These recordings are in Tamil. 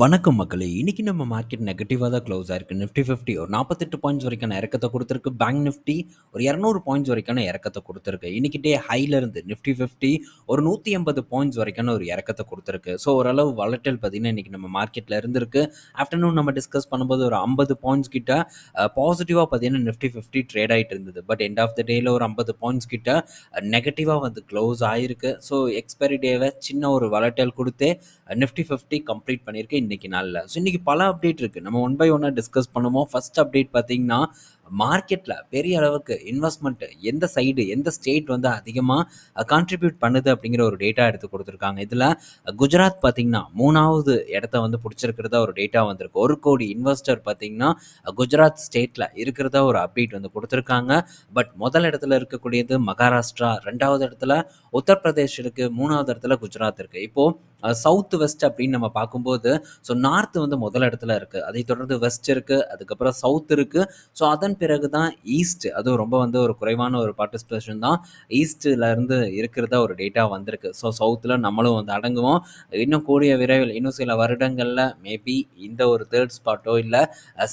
வணக்கம் மக்களே. இன்றைக்கி நம்ம மார்க்கெட் நெகட்டிவாக தான் க்ளோஸ் ஆயிருக்கு. நிஃப்டி ஃபிஃப்டி ஒரு நாற்பத்தெட்டு பாயிண்ட்ஸ் வரைக்கான இறக்கத்தை கொடுத்துருக்கு. பேங்க் நிஃப்டி ஒரு இரநூறு பாயிண்ட்ஸ் வரைக்கான இறக்கத்தை கொடுத்துருக்கு. இன்னைக்கு டே ஹைல நிஃப்டி ஃபிஃப்டி ஒரு நூற்றி எண்பது பாயிண்ட்ஸ் வரைக்கான ஒரு இறக்கத்தை கொடுத்துருக்கு. ஸோ ஓரளவு வளட்டல் பார்த்தீங்கன்னா இன்னைக்கு நம்ம மார்க்கெட்டில் இருந்திருக்கு. ஆஃப்டர்நூன் நம்ம டிஸ்கஸ் பண்ணும்போது ஒரு ஐம்பது பாயிண்ட்ஸ் கிட்ட பாசிட்டிவாக பார்த்தீங்கன்னா நிஃப்டி ஃபிஃப்டி ட்ரேட் ஆகிட்டு இருந்தது. பட் எண்ட் ஆஃப் த டேயில் ஒரு ஐம்பது பாயிண்ட்ஸ் கிட்ட நெகட்டிவாக வந்து க்ளோஸ் ஆகிருக்கு ஸோ எக்ஸ்பைரி டேவை சின்ன ஒரு வளட்டல் கொடுத்தே நிஃப்டி ஃபிஃப்டி கம்ப்ளீட் பண்ணியிருக்கு. இன்னைக்கு நாளில். ஸோ இன்னைக்கு பல அப்டேட் இருக்குது நம்ம ஒன் பை ஒன்னாக டிஸ்கஸ் பண்ணுவோம். ஃபர்ஸ்ட் அப்டேட் பார்த்தீங்கன்னா மார்க்கெட்டில் பெரிய அளவுக்கு இன்வெஸ்ட்மெண்ட் எந்த சைடு எந்த ஸ்டேட் வந்து அதிகமாக கான்ட்ரிபியூட் பண்ணுது அப்படிங்கிற ஒரு டேட்டா எடுத்து கொடுத்துருக்காங்க. இதில் குஜராத் பார்த்தீங்கன்னா மூணாவது இடத்த வந்து பிடிச்சிருக்கிறதா ஒரு டேட்டா வந்திருக்கு. ஒரு கோடி இன்வெஸ்டர் பார்த்திங்கன்னா குஜராத் ஸ்டேட்டில் இருக்கிறதா ஒரு அப்டேட் வந்து கொடுத்துருக்காங்க. பட் முதல் இடத்துல இருக்கக்கூடியது மகாராஷ்டிரா ரெண்டாவது இடத்துல உத்தரப்பிரதேஷ் இருக்குது மூணாவது இடத்துல குஜராத் இருக்குது இப்போது சவுத் வெஸ்ட் அப்படின்னு நம்ம பார்க்கும்போது ஸோ நார்த் வந்து முதல் இடத்துல இருக்குது அதை தொடர்ந்து வெஸ்ட் இருக்குது அதுக்கப்புறம் சவுத் இருக்குது ஸோ அதன் பிறகு தான் ஈஸ்ட் அதுவும் ரொம்ப வந்து ஒரு குறைவான ஒரு பார்ட்டிசிபேஷன் தான் ஈஸ்ட்டில் இருந்து இருக்கிறதா ஒரு டேட்டா வந்திருக்கு. ஸோ சவுத்தில் நம்மளும் வந்து அடங்குவோம். இன்னும் கூடிய விரைவில் இன்னும் சில வருடங்களில் மேபி இந்த ஒரு தேர்ட் ஸ்பாட்டோ இல்லை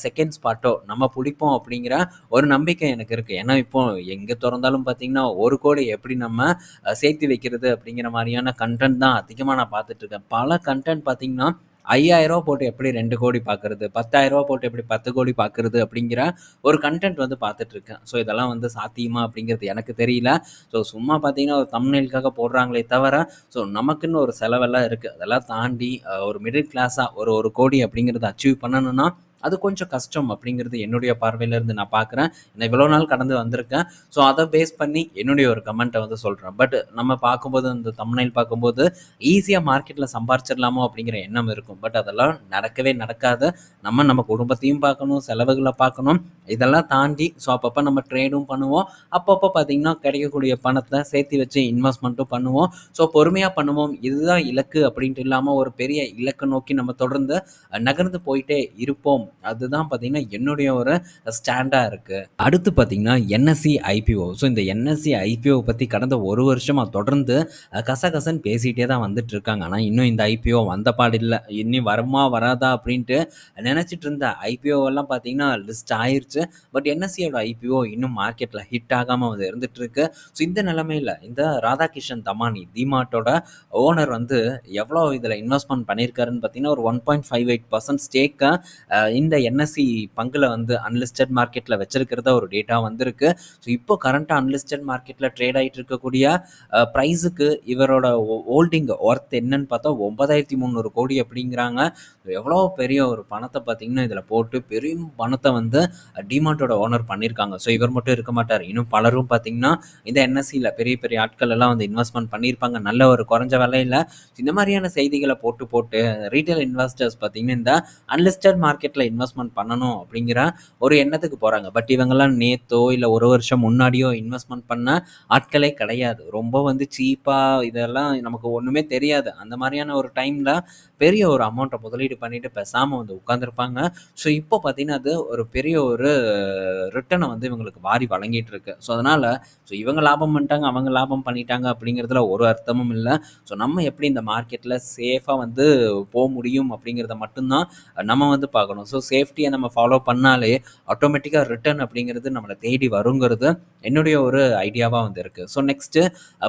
செகண்ட் ஸ்பாட்டோ நம்ம பிடிப்போம் அப்படிங்கிற ஒரு நம்பிக்கை எனக்கு இருக்குது ஏன்னா இப்போ எங்கே திறந்தாலும் பார்த்தீங்கன்னா ஒரு கோடி எப்படி நம்ம சேர்த்து வைக்கிறது அப்படிங்கிற மாதிரியான கண்டென்ட் தான் அதிகமாக நான் பார்த்துட்ருக்கேன் பல கண்டென்ட் பார்த்தீங்கன்னா ஐயாயிரரூவா போட்டு எப்படி ரெண்டு கோடி பார்க்குறது பத்தாயிரரூவா போட்டு எப்படி பத்து கோடி பார்க்குறது அப்படிங்கிற ஒரு கண்டென்ட் வந்து பார்த்துட்டு இருக்கேன். ஸோ இதெல்லாம் வந்து சாத்தியமா அப்படிங்கிறது எனக்கு தெரியல. ஸோ சும்மா பார்த்தீங்கன்னா ஒரு தம்னெயிலுக்காக போடுறாங்களே தவிர ஸோ நமக்குன்னு ஒரு செலவெல்லாம் இருக்குது அதெல்லாம் தாண்டி ஒரு மிடில் கிளாஸாக ஒரு ஒரு கோடி அப்படிங்கிறத அச்சீவ் பண்ணணும்னா அது கொஞ்சம் கஷ்டம் அப்படிங்கிறது என்னுடைய பார்வையிலேருந்து நான் பார்க்குறேன். நான் இவ்வளோ நாள் கடந்து வந்திருக்கேன். ஸோ அதை பேஸ் பண்ணி என்னுடைய ஒரு கமெண்ட்டை வந்து சொல்கிறேன் பட் நம்ம பார்க்கும்போது இந்த தம்னைல் பார்க்கும்போது ஈஸியாக மார்க்கெட்டில் சம்பாரிச்சிடலாமோ அப்படிங்கிற எண்ணம் இருக்கும். பட் அதெல்லாம் நடக்கவே நடக்காது. நம்ம நம்ம குடும்பத்தையும் பார்க்கணும் செலவுகளை பார்க்கணும். இதெல்லாம் தாண்டி ஸோ அப்பப்போ நம்ம ட்ரேடும் பண்ணுவோம். அப்பப்போ பார்த்தீங்கன்னா கிடைக்கக்கூடிய பணத்தை சேர்த்து வச்சு இன்வெஸ்ட்மெண்ட்டும் பண்ணுவோம். ஸோ பொறுமையாக பண்ணுவோம். இதுதான் இலக்கு அப்படின்ட்டு இல்லாமல் ஒரு பெரிய இலக்கை நோக்கி நம்ம தொடர்ந்து நகர்ந்து போயிட்டே இருப்போம். அதுதான் பார்த்தீங்கன்னா என்னுடைய ஒரு ஸ்டாண்டாக இருக்குது அடுத்து பார்த்தீங்கன்னா என்எஸ்சி ஐபிஓ ஸோ இந்த என்எஸ்சி ஐபிஓ பற்றி கடந்த ஒரு வருஷமாக தொடர்ந்து கசகசன்னு பேசிகிட்டே தான் வந்துட்டு இருக்காங்க ஆனால் இன்னும் இந்த ஐபிஓ வந்த பாடில்லை இல்லை. இன்னும் வருமா வராதா அப்படின்ட்டு நினச்சிட்டு இருந்த ஐபிஓவெல்லாம் பார்த்தீங்கன்னா லிஸ்ட் ஆயிடுச்சு பட் என்எஸ்சியோட ஐபிஓ இன்னும் மார்க்கெட்டில் ஹிட் ஆகாமல் வந்து இருந்துட்டு இருக்கு ஸோ இந்த நிலமையில் இந்த ராதாகிருஷ்ணன் தமானி டிமார்ட்டோட ஓனர் வந்து எவ்வளோ இதில் இன்வெஸ்ட்மெண்ட் பண்ணியிருக்காருன்னு பார்த்தீங்கன்னா ஒரு one point five eight percent ஸ்டேக்கை இந்த என்எஸ்சி பங்கில் வந்து அன்லிஸ்டட் மார்க்கெட்டில் வச்சிருக்கிறதா ஒரு டேட்டா வந்திருக்கு. ஸோ இப்போ கரண்ட்டாக அன்லிஸ்டட் மார்க்கெட்டில் ட்ரேட் ஆகிட்டு இருக்கக்கூடிய ப்ரைஸுக்கு இவரோட ஹோல்டிங் ஒர்த் என்னன்னு பார்த்தா ஒன்பதாயிரத்தி முந்நூறு கோடி அப்படிங்கிறாங்க. எவ்வளோ பெரிய ஒரு பணத்தை பார்த்தீங்கன்னா இதில் போட்டு பெரிய பணத்தை வந்து டிமார்ட்டோட ஓனர் பண்ணியிருக்காங்க ஸோ இவர் மட்டும் இருக்க மாட்டார். இன்னும் பலரும் பார்த்தீங்கன்னா இந்த என்எஸ்சியில் பெரிய பெரிய ஆட்கள் எல்லாம் வந்து இன்வெஸ்ட்மெண்ட் பண்ணியிருப்பாங்க. நல்ல ஒரு குறைஞ்ச விலையில். இந்த மாதிரியான செய்திகளை போட்டு போட்டு ரீட்டைல் இன்வெஸ்டர்ஸ் பார்த்தீங்கன்னா இந்த அன்லிஸ்டட் மார்க்கெட்டில் இன்வெஸ்ட்மெண்ட் பண்ணணும் அப்படிங்கிற ஒரு எண்ணத்துக்கு போகிறாங்க பட் இவங்கெல்லாம் நேத்தோ இல்லை ஒரு வருஷம் முன்னாடியோ இன்வெஸ்ட்மெண்ட் பண்ண ஆட்களே கிடையாது. ரொம்ப வந்து சீப்பாக இதெல்லாம் நமக்கு ஒன்றுமே தெரியாது. அந்த மாதிரியான ஒரு டைமில் பெரிய ஒரு அமௌண்ட்டை முதலீடு பண்ணிட்டு பேசாமல் வந்து உட்காந்துருப்பாங்க ஸோ இப்போ பார்த்தீங்கன்னா அது ஒரு பெரிய ஒரு ரிட்டனை வந்து இவங்களுக்கு வாரி வழங்கிட்டு இருக்கு. ஸோ அதனால் ஸோ இவங்க லாபம் பண்ணிட்டாங்க அவங்க லாபம் பண்ணிட்டாங்க அப்படிங்கிறதுல ஒரு அர்த்தமும் இல்லை. ஸோ நம்ம எப்படி இந்த மார்க்கெட்டில் சேஃபாக வந்து போக முடியும் அப்படிங்கிறத மட்டும்தான் நம்ம வந்து பார்க்கணும். ஸோ ஸோ சேஃப்டியை நம்ம ஃபாலோ பண்ணாலே ஆட்டோமேட்டிக்காக ரிட்டர்ன் அப்படிங்கிறது நம்மளை தேடி வருங்கிறது என்னுடைய ஒரு ஐடியாவாக வந்திருக்கு. So next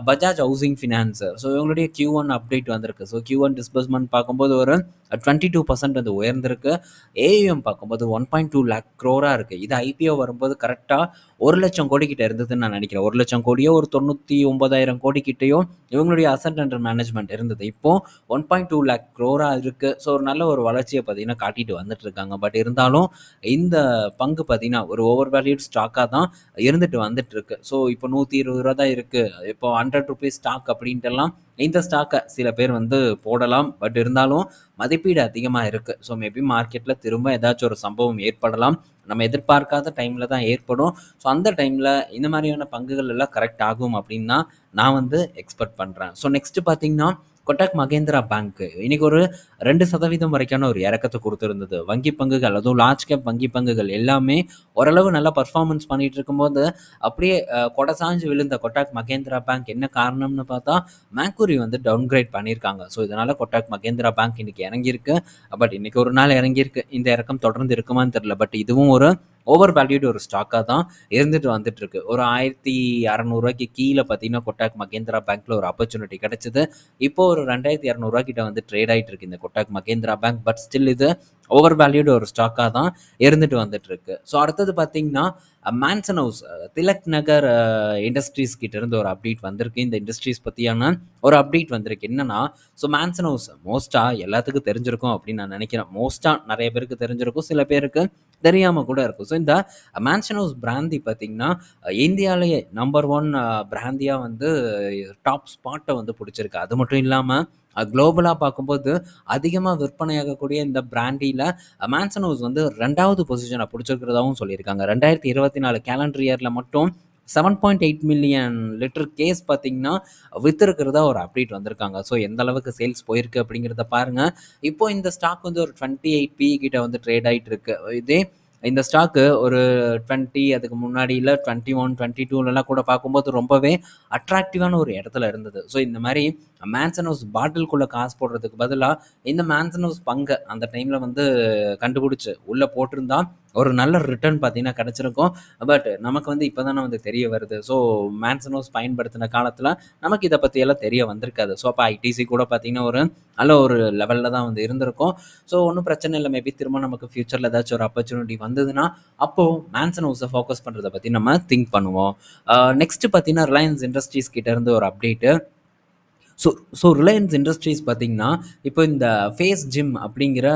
Bajaj housing finance so இவங்களுடைய கியூ ஒன் அப்டேட் வந்திருக்கு. ஸோ கியூ ஒன் டிஸ்பர்ஸ்மெண்ட் பார்க்கும்போது ஒரு டுவெண்ட்டி டூ பர்சன்ட் வந்து உயர்ந்திருக்கு. ஏஎம் பார்க்கும்போது ஒன் பாயிண்ட் டூ லேக் க்ரோராக இருக்குது இது ஐபிஓ வரும்போது கரெக்டாக ஒரு லட்சம் கோடி கிட்ட இருந்ததுன்னு நான் நினைக்கிறேன். ஒரு லட்சம் கோடியோ ஒரு தொண்ணூற்றி ஒன்பதாயிரம் கோடி கிட்டேயோ இவங்களுடைய அசன்ட் அண்டர் மேனேஜ்மெண்ட் இருந்தது. இப்போ ஒன் பாயிண்ட் டூ லேக் க்ரோராக இருக்குது ஸோ ஒரு நல்ல ஒரு வளர்ச்சியை பார்த்தீங்கன்னா காட்டிட்டு வந்துட்டு இருக்காங்க. பட் இருந்தாலும் இந்த பங்கு பார்த்தீங்கன்னா ஒரு ஓவர் வேல்யூட் ஸ்டாக்காக தான் இருந்துட்டு வந்துட்டு இருக்கு. ஸோ இப்போ நூற்றி இருபது ரூபா தான் இருக்குது இப்போ ஹண்ட்ரட் ருபீஸ் ஸ்டாக் அப்படின்ட்டுலாம் இந்த ஸ்டாக்கை சில பேர் வந்து போடலாம். பட் இருந்தாலும் மதிப்பீடு அதிகமாக இருக்குது ஸோ மேபி மார்க்கெட்டில் திரும்ப ஏதாச்சும் ஒரு சம்பவம் ஏற்படலாம். நம்ம எதிர்பார்க்காத டைமில் தான் ஏற்படும். ஸோ அந்த டைமில் இந்த மாதிரியான பங்குகள் எல்லாம் கரெக்ட் ஆகும் அப்படின்னு தான் நான் வந்து எக்ஸ்பெக்ட் பண்ணுறேன் ஸோ நெக்ஸ்ட்டு பார்த்தீங்கன்னா கொட்டாக் மகேந்திரா பேங்க் இன்னைக்கு ஒரு ரெண்டு சதவீதம் வரைக்கான ஒரு இறக்கத்தை கொடுத்துருந்தது. வங்கி பங்குகள் அதுவும் லார்ஜ் கேப் வங்கி பங்குகள் எல்லாமே ஓரளவு நல்லா பர்ஃபார்மன்ஸ் பண்ணிட்டு இருக்கும்போது அப்படியே கொடை சாஞ்சு விழுந்த கொட்டாக் மகேந்திரா பேங்க் என்ன காரணம்னு பார்த்தா மேக்கூரி வந்து டவுன்கிரேட் பண்ணியிருக்காங்க. ஸோ இதனால கொட்டாக் மகேந்திரா பேங்க் இன்னைக்கு இறங்கியிருக்கு. பட் இன்னைக்கு ஒரு நாள் இறங்கியிருக்கு. இந்த இறக்கம் தொடர்ந்து இருக்குமான்னு தெரியல. பட் இதுவும் ஒரு ஓவர் வேல்யூடு ஒரு ஸ்டாக்காக தான் இருந்துட்டு வந்துட்டு இருக்கு ஒரு ஆயிரத்தி அறநூறுவாய்க்கு கீழே பார்த்தீங்கன்னா கொட்டாக் மகேந்திரா பேங்க்ல ஒரு ஆப்பர்ச்சுனிட்டி கிடைச்சது. இப்போ ஒரு ரெண்டாயிரத்தி இரநூறுவா கிட்ட வந்து ட்ரேட் ஆயிட்டு இருக்கு இந்த Kotak Mahindra bank but still இது ஓவர் வேல்யூடு ஒரு ஸ்டாக்காக தான் இருந்துட்டு வந்துட்டு இருக்கு ஸோ அடுத்தது பார்த்தீங்கன்னா Mansion House Tilak Nagar industries கிட்ட இருந்து ஒரு அப்டேட் வந்திருக்கு. இந்த இண்டஸ்ட்ரீஸ் பற்றியான ஒரு அப்டேட் வந்திருக்கு. என்னன்னா ஸோ மேன்சன் ஹவுஸ் மோஸ்ட்டாக எல்லாத்துக்கும் தெரிஞ்சிருக்கும் அப்படின்னு நான் நினைக்கிறேன். மோஸ்ட்டாக நிறைய பேருக்கு தெரிஞ்சிருக்கும். சில பேருக்கு தெரியாமல் கூட இருக்கும். ஸோ இந்த மேன்ஷன் ஹவுஸ் பிராந்தி பார்த்தீங்கன்னா இந்தியாவிலேயே நம்பர் ஒன் பிராந்தியாக வந்து டாப் ஸ்பாட்டை வந்து பிடிச்சிருக்கு. அது மட்டும் இல்லாமல் குளோபலாக பார்க்கும்போது அதிகமாக விற்பனையாகக்கூடிய இந்த பிராண்டியில் மேன்சன் ஹவுஸ் வந்து ரெண்டாவது பொசிஷனை பிடிச்சிருக்கிறதாவும் சொல்லியிருக்காங்க. ரெண்டாயிரத்தி இருபத்தி நாலு கேலண்டர் இயரில் மட்டும் seven point eight million litre case பார்த்தீங்கன்னா விற்றுருக்கிறதா ஒரு அப்டேட் வந்திருக்காங்க. ஸோ எந்த அளவுக்கு சேல்ஸ் போயிருக்கு அப்படிங்கிறத பாருங்கள் இப்போ இந்த ஸ்டாக் வந்து ஒரு டுவெண்ட்டி எயிட் பி கிட்ட வந்து ட்ரேட் ஆகிட்டு இருக்கு. இதே இந்த ஸ்டாக்கு ஒரு டுவெண்ட்டி அதுக்கு முன்னாடியில் டுவெண்ட்டி ஒன் டுவெண்ட்டி டூலலாம் கூட பார்க்கும்போது ரொம்பவே அட்ராக்டிவான ஒரு இடத்துல இருந்தது. ஸோ இந்த மாதிரி மேன்சன் ஹவுஸ் பாட்டிலுக்குள்ளே காசு போடுறதுக்கு பதிலாக இந்த மேன்சன் ஹவுஸ் பங்கை அந்த டைமில் வந்து கண்டுபிடிச்சி உள்ளே போட்டிருந்தா ஒரு நல்ல ரிட்டர்ன் பார்த்தீங்கன்னா கிடச்சிருக்கும். பட் நமக்கு வந்து இப்போ தானே வந்து தெரிய வருது. ஸோ மேன்சன் ஹவுஸ் பயன்படுத்தின காலத்தில் நமக்கு இதை பற்றியெல்லாம் தெரிய வந்திருக்காது. ஸோ அப்போ ஐடிசி கூட பார்த்தீங்கன்னா ஒரு நல்ல ஒரு லெவலில் தான் வந்து இருந்திருக்கும். ஸோ ஒன்றும் பிரச்சனை இல்லை. மேபி திரும்ப நமக்கு ஃப்யூச்சரில் ஏதாச்சும் ஒரு ஆப்பர்ச்சுனிட்டி வந்ததுன்னா அப்போது மேன்சன் ஹவுஸை ஃபோக்கஸ் பண்ணுறதை பற்றி நம்ம திங்க் பண்ணுவோம். Uh, நெக்ஸ்ட்டு பார்த்தீங்கன்னா ரிலையன்ஸ் இண்டஸ்ட்ரீஸ் கிட்டேருந்து ஒரு update so so Reliance industries பார்த்தீங்கன்னா இப்போ இந்த ஃபேஸ் ஜிம் அப்படிங்கிற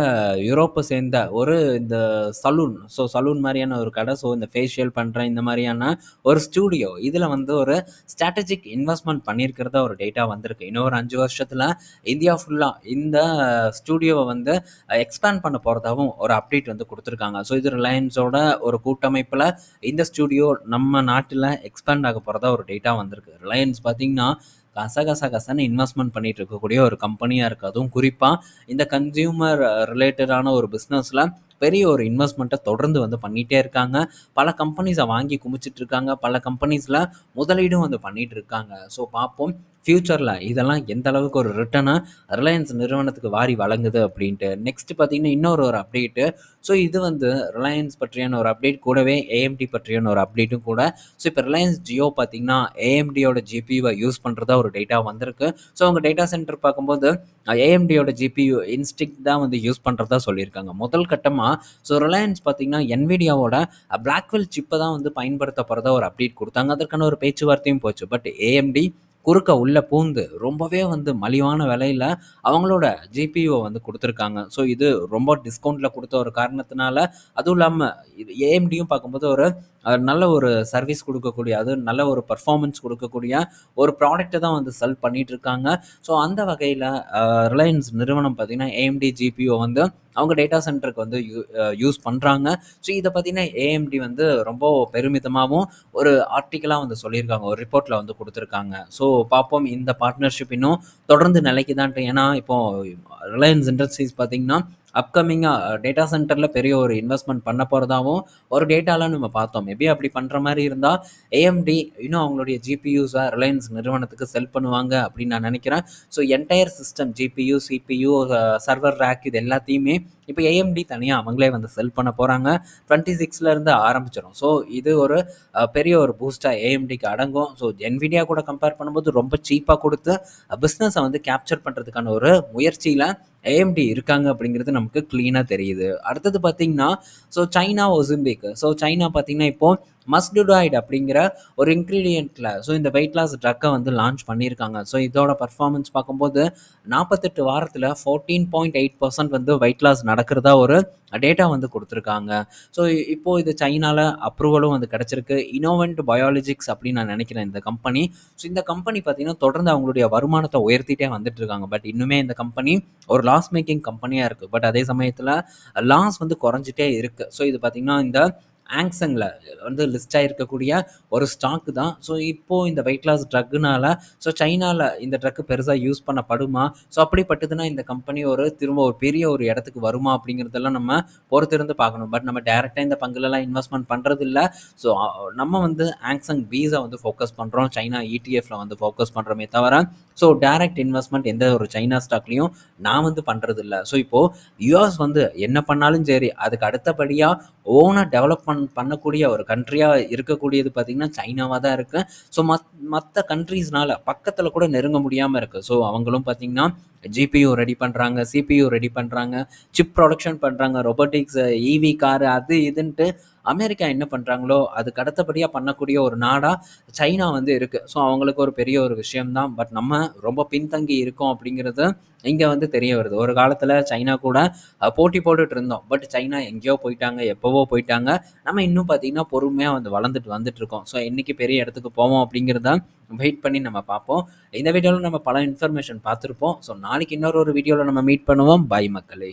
யூரோப்பை சேர்ந்த ஒரு இந்த சலூன் ஸோ சலூன் மாதிரியான ஒரு கடை ஸோ இந்த ஃபேஷியல் பண்ணுற இந்த மாதிரியான ஒரு ஸ்டூடியோ இதில் வந்து ஒரு ஸ்ட்ராட்டஜிக் இன்வெஸ்ட்மெண்ட் பண்ணியிருக்கிறத ஒரு டேட்டா வந்திருக்கு. இன்னும் ஒரு அஞ்சு வருஷத்தில் இந்தியா ஃபுல்லாக இந்த ஸ்டூடியோவை வந்து எக்ஸ்பேண்ட் பண்ண போகிறதாவும் ஒரு அப்டேட் வந்து கொடுத்துருக்காங்க. ஸோ இது ரிலையன்ஸோட ஒரு கூட்டமைப்பில் இந்த ஸ்டூடியோ நம்ம நாட்டில் எக்ஸ்பேண்ட் ஆக போகிறதா ஒரு டேட்டா வந்திருக்கு. ரிலையன்ஸ் பார்த்தீங்கன்னா கச கச கசன்னு இன்வெஸ்ட்மெண்ட் பண்ணிட்டு இருக்கக்கூடிய ஒரு கம்பெனியாக இருக்குது. அதுவும் குறிப்பாக இந்த கன்சியூமர் ரிலேட்டடான ஒரு பிஸ்னஸில் பெரிய ஒரு இன்வெஸ்ட்மெண்ட்டை தொடர்ந்து வந்து பண்ணிகிட்டே இருக்காங்க. பல கம்பெனிஸை வாங்கி குமிச்சிட்டு இருக்காங்க. பல கம்பெனிஸில் முதலீடும் வந்து பண்ணிகிட்டு இருக்காங்க. ஸோ பார்ப்போம். ஃப்யூச்சரில் இதெல்லாம் எந்த அளவுக்கு ஒரு ரிட்டனை ரிலையன்ஸ் நிறுவனத்துக்கு வாரி வழங்குது அப்படின்ட்டு. நெக்ஸ்ட் பார்த்தீங்கன்னா இன்னொரு ஒரு அப்டேட்டு ஸோ இது வந்து ரிலையன்ஸ் பற்றியான ஒரு அப்டேட் கூடவே ஏஎம்டி பற்றியான ஒரு அப்டேட்டும் கூட. ஸோ இப்போ ரிலையன்ஸ் ஜியோ பார்த்தீங்கன்னா ஏஎம்டியோட ஜிபியூவை யூஸ் பண்ணுறதா ஒரு டேட்டா வந்திருக்கு. ஸோ அவங்க டேட்டா சென்டர் பார்க்கும்போது ஏஎம்டியோட ஜிபியூ இன்ஸ்டிக் தான் வந்து யூஸ் பண்ணுறதா சொல்லியிருக்காங்க. முதல் கட்டமாக ஸோ ரிலையன்ஸ் பார்த்தீங்கன்னா என்விடியாவோட பிளாக்வெல் சிப்பை தான் வந்து பயன்படுத்த போகிறதா ஒரு அப்டேட் கொடுத்தாங்க. அதற்கான ஒரு பேச்சுவார்த்தையும் போச்சு. பட் ஏஎம்டி குறுக்க உள்ள பூந்து ரொம்பவே வந்து மலிவான விலையில் அவங்களோட ஜிபியூவை வந்து கொடுத்துருக்காங்க. ஸோ இது ரொம்ப டிஸ்கவுண்ட்டில் கொடுத்த ஒரு காரணத்தினால அதுவும் இல்லாமல் இது ஏஎம்டியும் பார்க்கும்போது ஒரு நல்ல ஒரு சர்வீஸ் கொடுக்கக்கூடிய அது நல்ல ஒரு பர்ஃபார்மன்ஸ் கொடுக்கக்கூடிய ஒரு ப்ராடக்ட்டை தான் வந்து செல் பண்ணிட்டு இருக்காங்க ஸோ அந்த வகையில் ரிலையன்ஸ் நிறுவனம் பார்த்தீங்கன்னா ஏஎம்டி ஜிபிஓ வந்து அவங்க டேட்டா சென்டருக்கு வந்து யூஸ் பண்ணுறாங்க ஸோ இதை பார்த்தீங்கன்னா ஏஎம்டி வந்து ரொம்ப பெருமிதமாகவும் ஒரு ஆர்டிக்கலாக வந்து சொல்லியிருக்காங்க ஒரு ரிப்போர்ட்டில் வந்து கொடுத்துருக்காங்க. ஸோ பார்ப்போம் இந்த பார்ட்னர்ஷிப் இன்னும் தொடர்ந்து நிலைக்குதான்ட்டு. ஏன்னா இப்போ ரிலையன்ஸ் இண்டஸ்ட்ரீஸ் பார்த்தீங்கன்னா அப்கமிங்காக டேட்டா சென்டரில் பெரிய ஒரு இன்வெஸ்ட்மெண்ட் பண்ண போகிறதாவும் ஒரு டேட்டாலாம் நம்ம பார்த்தோம். மேபி அப்படி பண்ணுற மாதிரி இருந்தால் ஏஎம்டி இன்னும் அவங்களுடைய ஜிபியூஸாக ரிலையன்ஸ் நிறுவனத்துக்கு செல் பண்ணுவாங்க அப்படின்னு நான் நினைக்கிறேன். So entire system GPU CPU server rack இது எல்லாத்தையுமே இப்போ ஏஎம்டி தனியாக அவங்களே வந்து செல் பண்ண போகிறாங்க டுவெண்ட்டி சிக்ஸ்லேருந்து ஆரம்பிச்சிடும் ஸோ இது ஒரு பெரிய ஒரு பூஸ்டாக ஏஎம்டிக்கு அடங்கும். ஸோ என்விடியா கூட கம்பேர் பண்ணும்போது ரொம்ப சீப்பாக கொடுத்து பிஸ்னஸை வந்து கேப்சர் பண்ணுறதுக்கான ஒரு முயற்சியில் ஏஎம்டி இருக்காங்க அப்படிங்கிறது நமக்கு க்ளீனாக தெரியுது. அடுத்தது பார்த்தீங்கன்னா so China Ozempic so China பார்த்தீங்கன்னா இப்போது மஸ்டுடாய்டு அப்படிங்கிற ஒரு இன்க்ரீடியண்ட்டில் ஸோ இந்த வெயிட் லாஸ் ட்ரக்கை வந்து லான்ச் பண்ணியிருக்காங்க. ஸோ இதோட பர்ஃபார்மன்ஸ் பார்க்கும்போது நாற்பத்தெட்டு வாரத்தில் ஃபோர்டீன் பாயிண்ட் எயிட் பர்சன்ட் வந்து வெயிட் லாஸ் நடக்கிறதா ஒரு டேட்டா வந்து கொடுத்துருக்காங்க. ஸோ இப்போது இது சைனாவில் அப்ரூவலும் வந்து கிடச்சிருக்கு. இனோவென்ட் பயாலஜிக்ஸ் அப்படின்னு நான் நினைக்கிறேன் இந்த கம்பெனி ஸோ இந்த கம்பெனி பார்த்தீங்கன்னா தொடர்ந்து அவங்களுடைய வருமானத்தை உயர்த்திட்டே வந்துட்டு இருக்காங்க பட் இன்னுமே இந்த கம்பெனி ஒரு லாஸ் மேக்கிங் கம்பெனியாக இருக்குது பட் அதே சமயத்தில் லாஸ் வந்து குறைஞ்சிட்டே இருக்குது ஸோ இது பார்த்திங்கன்னா இந்த ஆங்ஸங்கில் வந்து லிஸ்ட் ஆகிருக்கக்கூடிய ஒரு ஸ்டாக் தான். ஸோ இப்போது இந்த வெயிட் லாஸ் ட்ரக்குனால ஸோ சைனாவில் இந்த ட்ரக்கு பெருசாக யூஸ் பண்ணப்படுமா? ஸோ அப்படிப்பட்டதுன்னா இந்த கம்பெனி ஒரு திரும்ப ஒரு பெரிய ஒரு இடத்துக்கு வருமா அப்படிங்கிறதெல்லாம் நம்ம பொறுத்திருந்து பார்க்கணும். பட் நம்ம டேரெக்டாக இந்த பங்குலலாம் இன்வெஸ்ட்மெண்ட் பண்ணுறது இல்லை ஸோ நம்ம வந்து ஆங்ஸங் வீஸா வந்து ஃபோக்கஸ் பண்ணுறோம் சைனா இடிஎஃப்ல வந்து ஃபோக்கஸ் பண்ணுறோமே தவிர ஸோ டேரக்ட் இன்வெஸ்ட்மெண்ட் எந்த ஒரு சைனா ஸ்டாக்லையும் நான் வந்து பண்ணுறது இல்லை ஸோ இப்போது யூஎஸ் வந்து என்ன பண்ணாலும் சரி அதுக்கு அடுத்தபடியாக ஓனாக டெவலப்மெண்ட் பண்ணக்கூடிய ஒரு கண்ட்ரியாக இருக்கக்கூடியது பார்த்திங்கன்னா சைனாவாக தான் இருக்குது ஸோ மத் மற்ற கண்ட்ரீஸ்னால பக்கத்தில் கூட நெருங்க முடியாமல் இருக்குது ஸோ அவங்களும் பார்த்திங்கன்னா ஜிபியூ ரெடி பண்ணுறாங்க சிபியூ ரெடி பண்ணுறாங்க சிப் ப்ரொடக்ஷன் பண்ணுறாங்க ரொபோட்டிக்ஸ் ஈவி கார் அது இதுன்ட்டு அமெரிக்கா என்ன பண்ணுறாங்களோ அதுக்கு அடுத்தபடியாக பண்ணக்கூடிய ஒரு நாடாக சைனா வந்து இருக்குது ஸோ அவங்களுக்கு ஒரு பெரிய ஒரு விஷயம்தான். பட் நம்ம ரொம்ப பின்தங்கி இருக்கோம் அப்படிங்கிறது இங்கே வந்து தெரிய வருது. ஒரு காலத்தில் சைனா கூட போட்டி போட்டுட்டு இருந்தோம். பட் சைனா எங்கேயோ போயிட்டாங்க எப்போவோ போயிட்டாங்க. நம்ம இன்னும் பார்த்திங்கன்னா பொறுமையாக வந்து வளர்ந்துட்டு வந்துட்டு இருக்கோம். ஸோ என்றைக்கு பெரிய இடத்துக்கு போவோம் அப்படிங்கிறத வெயிட் பண்ணி நம்ம பார்ப்போம். இந்த வீடியோவில் நம்ம பல இன்ஃபர்மேஷன் பார்த்துருப்போம். ஸோ நாளைக்கு இன்னொரு ஒரு வீடியோவில் நம்ம மீட் பண்ணுவோம். பாய் மக்களே.